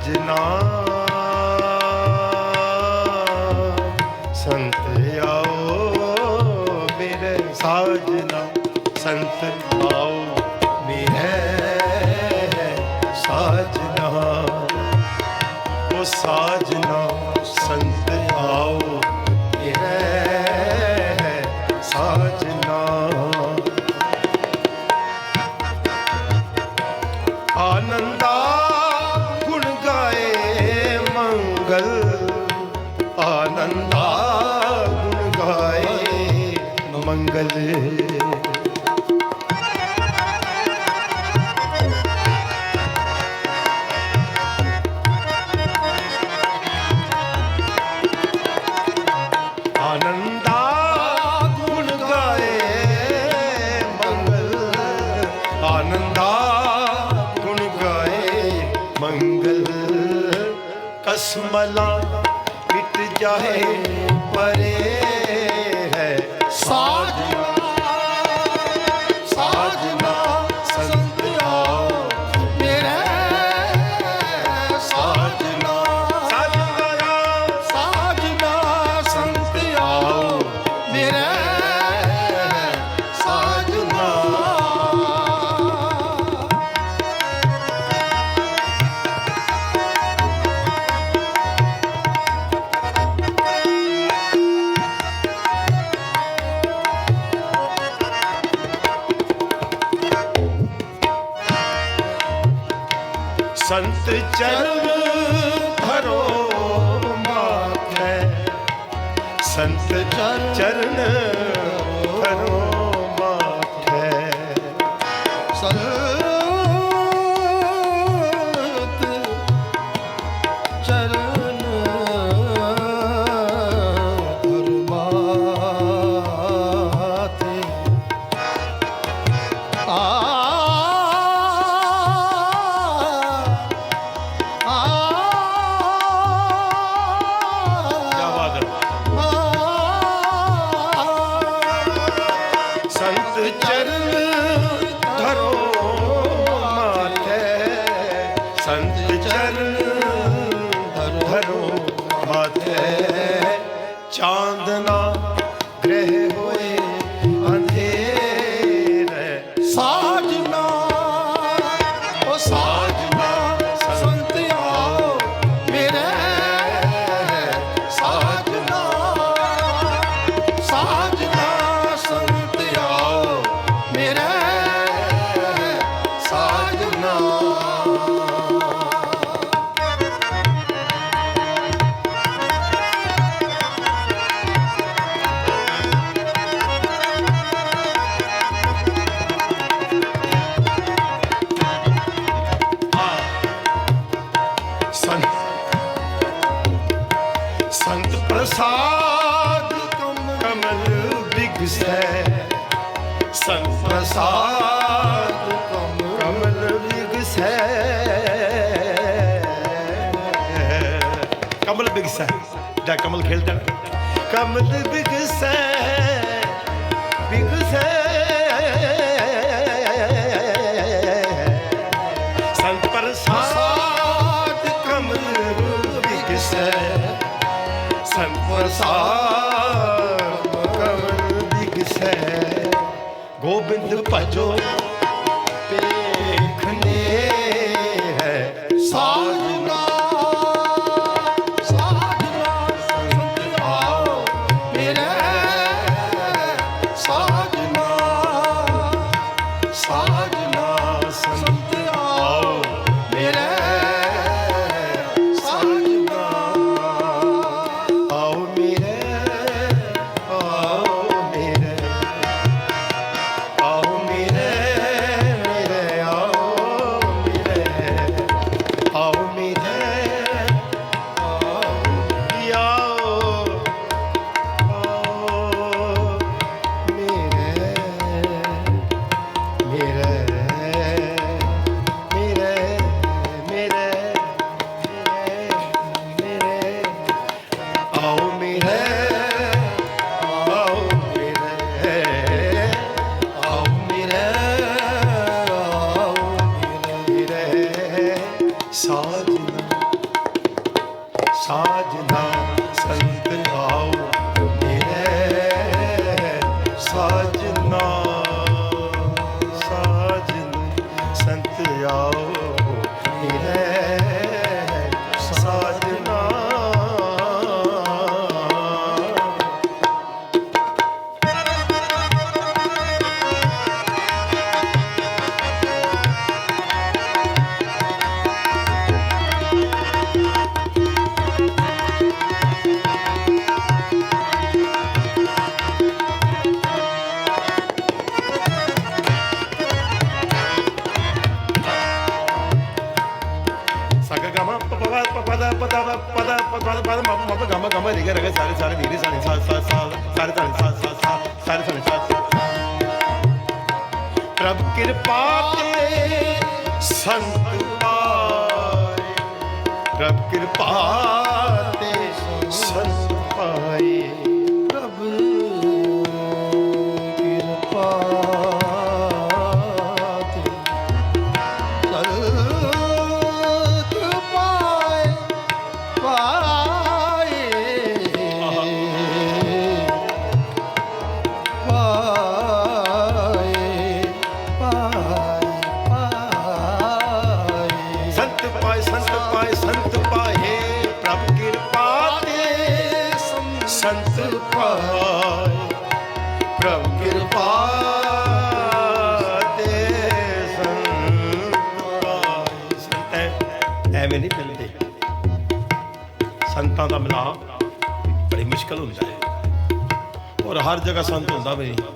ਭਜਨਾ ਸੰਤ ਆਓ ਮੇਰੇ ਸਾਜਨਾ ਸੰਤ ਆਓ ਮੇਰੇ ਸਾਜਨਾ ਉਹ ਸਾਜਨਾ ਸੰਤ ਆਓ। ਚਰਮ ਭਰੋ ਮਾਥੇ ਸੰਤ ਚਰਨ ਪ੍ਰਸਾਦ, ਤੁਮ ਕਮਲ ਬਿਗਸੈ ਸੰਗ ਕਮਲ ਬਿਗਸੈ ਕਮਲ ਬਿਗਸੈ ਜਾ ਕਮਲ ਖੇਲਦਾ ਕਮਲ ਬਿਗਸੈ ਬਿਗਸੈ pajo ਗਮ ਪਪਾ ਪਪਾ ਪਦਾ ਪਦਾ ਪਦਾ ਪਦਾ ਪਦਾ ਮਪ ਮਪ ਗਮ ਗਮ ਰਿਗ ਰਗ ਸਾਰੇ ਸਾਰੇ ਨੀਰੇ ਸਾਰੇ ਸਾ ਸਾ ਸਾ ਸਾਰੇ ਸਾਰੇ ਪ੍ਰਭ ਕਿਰਪਾ ਤੇ ਸੰਤ ਪਾਏ ਪ੍ਰਭ ਕਿਰਪਾ ਸੰਤਾਂ ਦਾ ਮਿਲਾਪ ਬੜੀ ਮੁਸ਼ਕਲ ਹੁੰਦਾ ਹੈ। ਔਰ ਹਰ ਜਗ੍ਹਾ ਸੰਤ ਹੁੰਦਾ ਵੀ ਨਹੀਂ।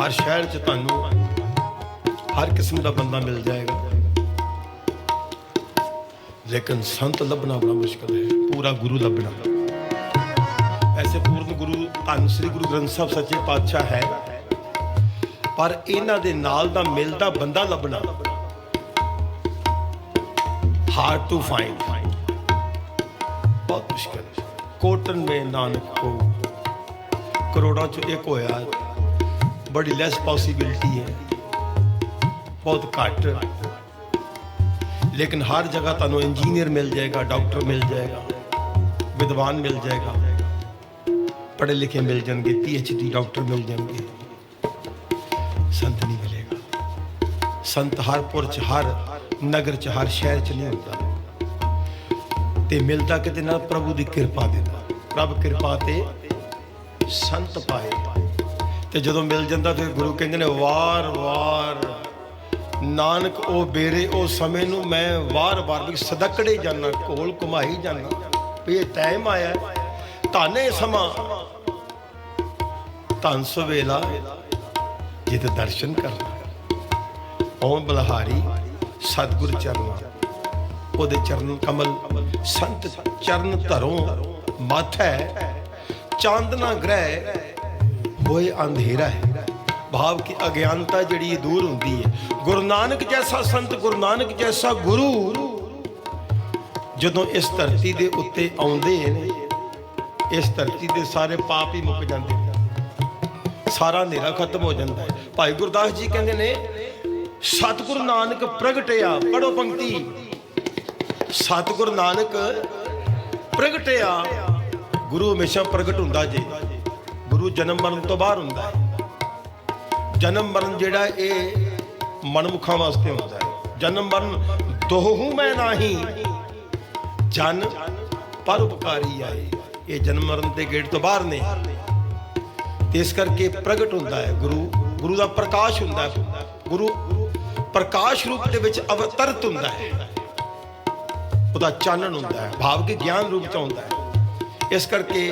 ਹਰ ਸ਼ਹਿਰ 'ਚ ਤੁਹਾਨੂੰ ਹਰ ਕਿਸਮ ਦਾ ਬੰਦਾ ਮਿਲ ਜਾਏਗਾ। ਲੇਕਿਨ ਸੰਤ ਲੱਭਣਾ ਬੜਾ ਮੁਸ਼ਕਲ ਹੈ, ਪੂਰਾ ਗੁਰੂ ਲੱਭਣਾ। ਐਸੇ ਪੂਰਨ ਗੁਰੂ, ਧੰਨ ਸ੍ਰੀ ਗੁਰੂ ਗ੍ਰੰਥ ਸਾਹਿਬ ਸੱਚੇ ਪਾਤਸ਼ਾਹ ਹੈ। ਪਰ ਇਹਨਾਂ ਦੇ ਨਾਲ ਦਾ ਮਿਲਦਾ ਬੰਦਾ ਲੱਭਣਾ ਹਾਰਡ ਟੂ ਫਾਈਂਡ ਬਹੁਤ ਮੁਸ਼ਕਲ। ਹੈ ਕੋਟਨ ਮੇ ਨਾਨਕ ਕੋ, ਕਰੋੜਾਂ ਚ ਇੱਕ ਹੋਇਆ। ਬੜੀ ਲੈਸ ਪੋਸਿਬਿਲਿਟੀ ਹੈ। ਬਹੁਤ ਘੱਟ। ਲੇਕਿਨ ਹਰ ਜਗ੍ਹਾ ਤੁਹਾਨੂੰ ਇੰਜੀਨੀਅਰ ਮਿਲ ਜਾਏਗਾ ਡਾਕਟਰ ਮਿਲ ਜਾਏਗਾ, ਵਿਦਵਾਨ ਮਿਲ ਜਾਏਗਾ। ਪੜ੍ਹੇ ਲਿਖੇ ਮਿਲ ਜਾਣਗੇ ਡੀ ਡਾਕਟਰ ਮਿਲ ਜਾਣਗੇ। ਸੰਤ ਨਹੀਂ ਮਿਲੇਗਾ। ਸੰਤ ਹਰ ਪੁਰ ਨਗਰ ਚ, ਹਰ ਸ਼ਹਿਰ ਚ ਨਹੀਂ ਹੁੰਦਾ। ਤੇ ਮਿਲਦਾ ਕਿਤੇ ਨਾ ਪ੍ਰਭੂ ਦੀ ਕਿਰਪਾ ਦੇ ਪ੍ਰਭ ਕਿਰਪਾ ਤੇ ਸੰਤ ਪਾਏ। ਤੇ ਜਦੋਂ ਮਿਲ ਜਾਂਦਾ ਫਿਰ ਗੁਰੂ ਕਹਿੰਦੇ ਨੇ ਵਾਰ-ਵਾਰ ਨਾਨਕ ਉਹ ਬੇਰੇ, ਉਹ ਸਮੇਂ ਨੂੰ ਮੈਂ ਵਾਰ-ਵਾਰ ਵੀ ਸਦਕੜੇ ਜਾਣਾ ਕੋਲ ਘੁਮਾਈ ਜਾਣਾ ਵੀ ਇਹ ਟਾਈਮ ਆਇਆ ਹੈ। ਧੰਨ ਸਮਾਂ। ਧੰਨ ਸਵੇਲਾ, ਜਿਤ ਦਰਸ਼ਨ ਕਰਨਾ। ਓਮ ਬਲਹਾਰੀ। ਸਤਿਗੁਰ ਚਰਨਾ, ਉਹਦੇ ਚਰਨ ਕਮਲ, ਸੰਤ ਚਰਨ ਧਰੋਂ ਮਾਥੈ, ਚਾਂਦਨਾ ਗ੍ਰਹਿ, ਹੋਏ ਅੰਧੇਰਾ ਹੈ। ਭਾਵ ਕਿ ਅਗਿਆਨਤਾ ਜਿਹੜੀ ਦੂਰ ਹੁੰਦੀ ਹੈ। ਗੁਰੂ ਨਾਨਕ ਜੈਸਾ ਸੰਤ, ਗੁਰੂ ਨਾਨਕ ਜੈਸਾ ਗੁਰੂ, ਜਦੋਂ ਇਸ ਧਰਤੀ ਦੇ ਉੱਤੇ ਆਉਂਦੇ ਨੇ, ਇਸ ਧਰਤੀ ਦੇ ਸਾਰੇ ਪਾਪ ਹੀ ਮੁੱਕ ਜਾਂਦੇ ਨੇ। ਸਾਰਾ ਹਨੇਰਾ ਖਤਮ ਹੋ ਜਾਂਦਾ ਹੈ। ਭਾਈ ਗੁਰਦਾਸ ਜੀ ਕਹਿੰਦੇ ਨੇ ਸਤਿਗੁਰੂ ਨਾਨਕ ਪ੍ਰਗਟਿਆ ਪੜੋ ਪੰਕਤੀ। ਸਤਿਗੁਰੂ ਨਾਨਕ ਪ੍ਰਗਟਿਆ। ਗੁਰੂ ਹਮੇਸ਼ਾ ਪ੍ਰਗਟ ਹੁੰਦਾ ਜੇ। ਗੁਰੂ ਜਨਮ ਮਰਨ ਤੋਂ ਬਾਹਰ ਹੁੰਦਾ ਹੈ। ਜਨਮ ਮਰਨ ਜਿਹੜਾ ਇਹ ਮਨਮੁਖਾਂ ਵਾਸਤੇ ਹੁੰਦਾ ਹੈ। ਜਨਮ ਮਰਨ ਦੋਹੂ ਮੈਂ ਨਾਹੀ। ਜਨ ਪਰਉਪਕਾਰੀ ਆਏ। ਇਹ ਜਨਮ ਮਰਨ ਦੇ ਗੇਟ ਤੋਂ ਬਾਹਰ ਨੇ। ਇਸ ਕਰਕੇ ਪ੍ਰਗਟ ਹੁੰਦਾ ਹੈ। ਗੁਰੂ ਗੁਰੂ ਦਾ ਪ੍ਰਕਾਸ਼ ਹੁੰਦਾ ਹੈ। ਗੁਰੂ ਪ੍ਰਕਾਸ਼ ਰੂਪ ਦੇ ਵਿੱਚ ਅਵਤਰਤ ਹੁੰਦਾ ਹੈ। ਉਹਦਾ ਚਾਨਣ ਹੁੰਦਾ ਹੈ ਭਾਵ ਕਿ ਗਿਆਨ ਰੂਪ ਚ ਆਉਂਦਾ ਹੈ। ਇਸ ਕਰਕੇ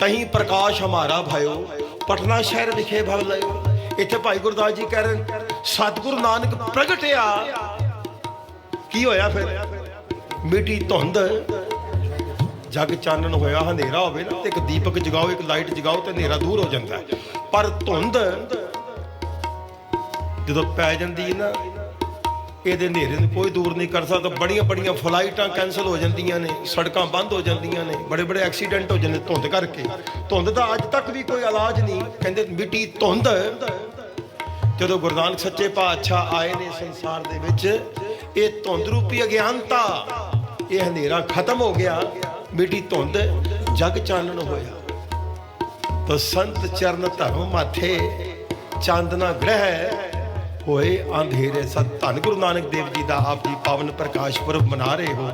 ਤਹੀਂ ਪ੍ਰਕਾਸ਼ ਹਮਾਰਾ ਭਇਓ ਪਟਨਾ ਸ਼ਹਿਰ ਵਿਖੇ ਭਵ ਲਇਓ। ਇੱਥੇ ਭਾਈ ਗੁਰਦਾਸ ਜੀ ਕਹਿ ਰਹੇ ਨੇ, ਸਤਿਗੁਰੂ ਨਾਨਕ ਪ੍ਰਗਟਿਆ। ਕੀ ਹੋਇਆ ਫਿਰ? ਮਿੱਟੀ ਧੁੰਦ ਜਗ ਚਾਨਣ ਹੋਇਆ ਹਨੇਰਾ ਹੋਵੇ ਨਾ ਤੇ ਇੱਕ ਦੀਪਕ ਜਗਾਓ ਇੱਕ ਲਾਈਟ ਜਗਾਓ ਤੇ ਹਨੇਰਾ ਦੂਰ ਹੋ ਜਾਂਦਾ ਪਰ ਧੁੰਦ ਜਦੋਂ ਪੈ ਜਾਂਦੀ ਹੈ ਨਾ, ਇਹਦੇ ਹਨੇਰੇ ਨੂੰ ਕੋਈ ਦੂਰ ਨਹੀਂ ਕਰ ਸਕਦਾ। ਬੜੀਆਂ ਬੜੀਆਂ ਫਲਾਈਟਾਂ ਕੈਨਸਲ ਹੋ ਜਾਂਦੀਆਂ ਨੇ, ਸੜਕਾਂ ਬੰਦ ਹੋ ਜਾਂਦੀਆਂ ਨੇ, ਬੜੇ ਬੜੇ ਐਕਸੀਡੈਂਟ ਹੋ ਜਾਂਦੇ ਧੁੰਦ ਕਰਕੇ। ਧੁੰਦ ਦਾ ਅੱਜ ਤੱਕ ਵੀ ਕੋਈ ਇਲਾਜ ਨਹੀਂ, ਕਹਿੰਦੇ ਮਿੱਟੀ ਧੁੰਦ। ਜਦੋਂ ਗੁਰੂ ਸੱਚੇ ਪਾਤਸ਼ਾਹ ਆਏ ਨੇ ਸੰਸਾਰ ਦੇ ਵਿੱਚ, ਇਹ ਧੁੰਦ ਰੂਪੀ ਅਗਿਆਨਤਾ, ਇਹ ਹਨੇਰਾ ਖਤਮ ਹੋ ਗਿਆ, ਮਿੱਟੀ ਧੁੰਦ, ਜਗ ਚਾਨਣ ਹੋਇਆ। ਤਾਂ ਸੰਤ ਚਰਨ ਧਰਮ ਮਾਥੇ, ਚਾਂਦਨਾ ਗ੍ਰਹਿ ਹੋਏ ਅੰਧੇਰੇ ਸਤ ਧੰਨ ਗੁਰੂ ਨਾਨਕ ਦੇਵ ਜੀ ਦਾ ਆਪ ਜੀ ਪਾਵਨ ਪ੍ਰਕਾਸ਼ ਪੁਰਬ ਮਨਾ ਰਹੇ ਹੋ।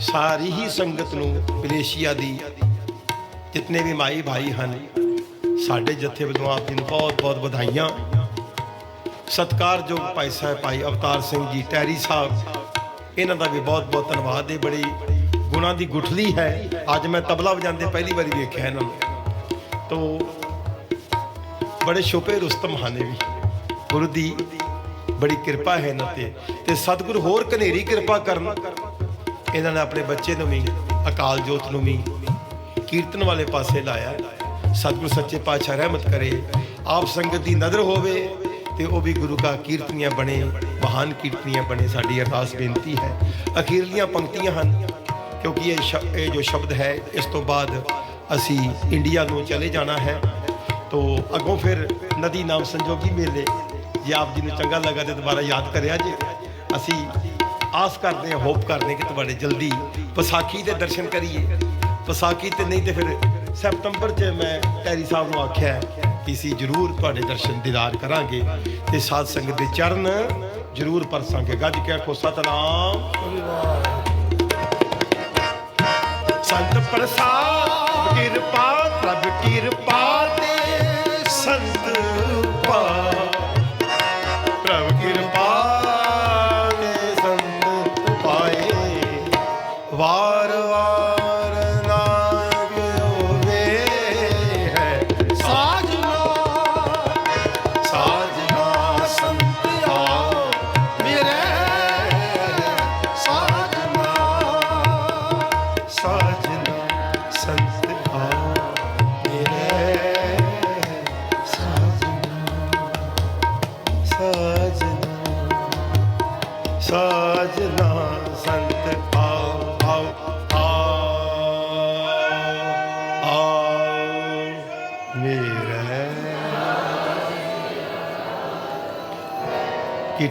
ਸਾਰੀ ਹੀ ਸੰਗਤ ਨੂੰ ਮਲੇਸ਼ੀਆ ਦੀ ਜਿਤਨੇ ਵੀ ਮਾਈ ਭਾਈ ਹਨ, ਸਾਡੇ ਜਥੇ ਵੱਲੋਂ ਆਪ ਜੀ ਨੂੰ ਬਹੁਤ ਬਹੁਤ ਵਧਾਈਆਂ। ਸਤਿਕਾਰਯੋਗ ਭਾਈ ਸਾਹਿਬ, ਭਾਈ ਅਵਤਾਰ ਸਿੰਘ ਜੀ ਟੈਰੀ ਸਾਹਿਬ, ਇਹਨਾਂ ਦਾ ਵੀ ਬਹੁਤ ਬਹੁਤ ਧੰਨਵਾਦ। ਇਹ ਬੜੀ ਗੁਣਾਂ ਦੀ ਗੁਠਲੀ ਹੈ। ਅੱਜ ਮੈਂ ਤਬਲਾ ਵਜਾਉਂਦੇ ਪਹਿਲੀ ਵਾਰੀ ਵੇਖਿਆ ਇਹਨਾਂ ਨੂੰ। ਤੋ ਬੜੇ ਛੁਪੇ ਰੁਸਤਮ ਹਨ ਇਹ ਵੀ। ਗੁਰੂ ਦੀ ਬੜੀ ਕਿਰਪਾ ਹੈ ਇਹਨਾਂ ਤੇ। ਤੇ ਸਤਿਗੁਰ ਹੋਰ ਘਨੇਰੀ ਕਿਰਪਾ ਕਰਨ, ਇਹਨਾਂ ਨੇ ਆਪਣੇ ਬੱਚੇ ਨੂੰ ਵੀ, ਅਕਾਲ ਜੋਤ ਨੂੰ ਵੀ ਕੀਰਤਨ ਵਾਲੇ ਪਾਸੇ ਲਾਇਆ। ਸਤਿਗੁਰ ਸੱਚੇ ਪਾਤਸ਼ਾਹ ਰਹਿਮਤ ਕਰੇ, ਆਪ ਸੰਗਤ ਦੀ ਨਜ਼ਰ ਹੋਵੇ ਤੇ ਉਹ ਵੀ ਗੁਰੂ ਕਾ ਕੀਰਤਨੀਆਂ ਬਣੇ, ਮਹਾਨ ਕੀਰਤਨੀਆਂ ਬਣੇ। ਸਾਡੀ ਅਰਦਾਸ ਬੇਨਤੀ ਹੈ। ਅਖੀਰਲੀਆਂ ਪੰਕਤੀਆਂ ਹਨ, ਕਿਉਂਕਿ ਇਹ ਸ਼- ਇਹ ਜੋ ਸ਼ਬਦ ਹੈ, ਇਸ ਤੋਂ ਬਾਅਦ ਅਸੀਂ ਇੰਡੀਆ ਨੂੰ ਚਲੇ ਜਾਣਾ ਹੈ। ਤੋ ਅੱਗੋਂ ਫਿਰ ਨਦੀ ਨਾਮ ਸੰਜੋਗੀ ਮੇਲੇ ਜੇ ਆਪ ਜੀ ਨੂੰ ਚੰਗਾ ਲੱਗਾ ਤੇ ਦੁਬਾਰਾ ਯਾਦ ਕਰਿਆ ਜੇ। ਅਸੀਂ ਆਸ ਕਰਦੇ ਹਾਂ, ਹੋਪ ਕਰਦੇ ਹਾਂ ਕਿ ਤੁਹਾਡੇ ਜਲਦੀ ਵਿਸਾਖੀ ਦੇ ਦਰਸ਼ਨ ਕਰੀਏ। ਵਿਸਾਖੀ ਤੇ ਨਹੀਂ ਤੇ ਫਿਰ ਸਤੰਬਰ 'ਚ ਮੈਂ ਟੈਰੀ ਸਾਹਿਬ ਨੂੰ ਆਖਿਆ ਕਿ ਅਸੀਂ ਜ਼ਰੂਰ ਤੁਹਾਡੇ ਦਰਸ਼ਨ ਦੀਦਾਰ ਕਰਾਂਗੇ ਤੇ ਸਾਧ ਸੰਗਤ ਦੇ ਚਰਨ ਜ਼ਰੂਰ ਪਰਸਾਂਗੇ। ਗੱਜ ਕੇ ਆਖੋ, ਸਤਨਾਮ। ਸੰਤ ਪ੍ਰਸਾਦ, ਕਿਰਪਾ ਪ੍ਰਭ, ਕਿਰਪਾ ਤੇ ਸੰਤ ਸਾਜਨਾ ਸੰਤ